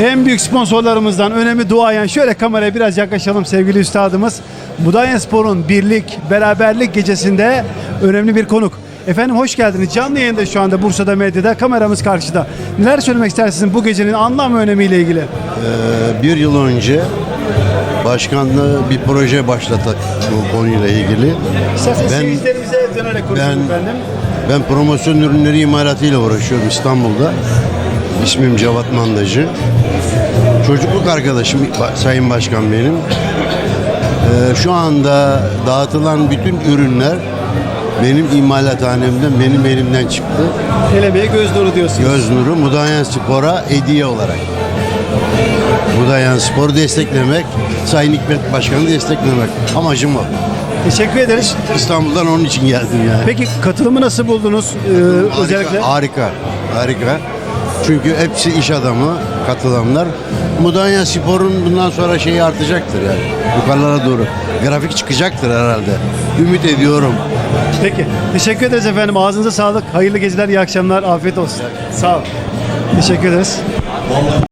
En büyük sponsorlarımızdan önemi duayen şöyle kameraya biraz yaklaşalım sevgili üstadımız. Mudanya Spor'un birlik, beraberlik gecesinde önemli bir konuk. Efendim hoş geldiniz. Canlı yayında şu anda Bursa'da medyada kameramız karşıda. Neler söylemek istersiniz bu gecenin anlam ve önemiyle ilgili? Ee, bir yıl önce başkanlığı bir proje başlattık bu konuyla ilgili. İsterseniz Ben- seyircilerimize dönerek konuşalım Ben efendim. ben promosyon ürünleri imalatıyla uğraşıyorum İstanbul'da. İsmim Cevat Mandacı. Çocukluk arkadaşım Sayın Başkan benim. Ee, şu anda dağıtılan bütün ürünler benim imalathanemden, benim elimden çıktı. El emeği göz nuru diyorsunuz. Göz nuru Mudayan Spor'a hediye olarak. Mudayan Spor'u desteklemek, Sayın Hikmet Başkan'ı desteklemek. Amacım o. Teşekkür ederiz. İstanbul'dan onun için geldim yani. Peki katılımı nasıl buldunuz? Ee, Harika, özellikle Harika, harika. Çünkü hepsi iş adamı katılanlar. Mudanya Spor'un bundan sonra şeyi artacaktır yani. Yukarılara doğru. Grafik çıkacaktır herhalde. Ümit ediyorum. Peki. Teşekkür ederiz efendim. Ağzınıza sağlık. Hayırlı geceler, iyi akşamlar. Afiyet olsun. Sağ ol. Teşekkür ederiz.